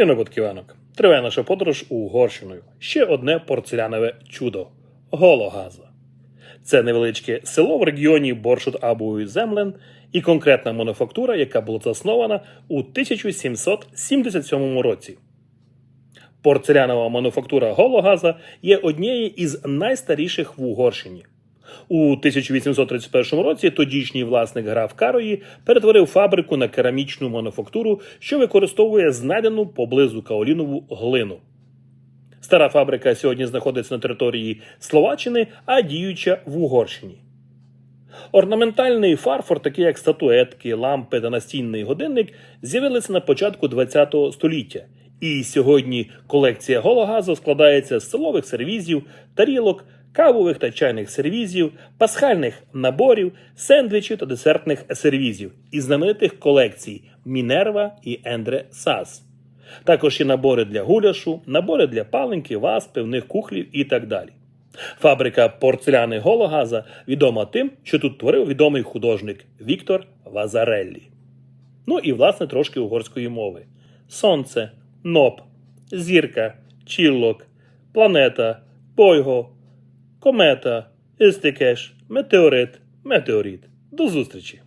Янок Ківанок. Триває наша подорож Угорщиною. Ще одне порцелянове чудо Гологаза. Це невеличке село в регіоні Боршут абу Землен і конкретна мануфактура, яка була заснована у 1777 році. Порцелянова мануфактура Гологаза є однією із найстаріших в Угорщині. У 1831 році тодішній власник граф Карої перетворив фабрику на керамічну мануфактуру, що використовує знайдену поблизу каолінову глину. Стара фабрика сьогодні знаходиться на території Словаччини, а діюча в Угорщині. Орнаментальний фарфор, такий як статуетки, лампи та настінний годинник, з'явилися на початку ХХ століття. І сьогодні колекція Гологазу складається з столових сервізів, тарілок, кавових та чайних сервізів, пасхальних наборів, сендвічів та десертних сервізів із знаменитих колекцій Мінерва і Ендре Сас. Також є набори для гуляшу, набори для паленки, ваз, пивних кухлів і так далі. Фабрика порцеляни Гологаза відома тим, що тут творив відомий художник Віктор Вазареллі. Ну і власне трошки угорської мови: сонце, ноп, зірка, чіллок, планета, бойго, комета, істикеш, метеорит, метеорит. До зустрічі!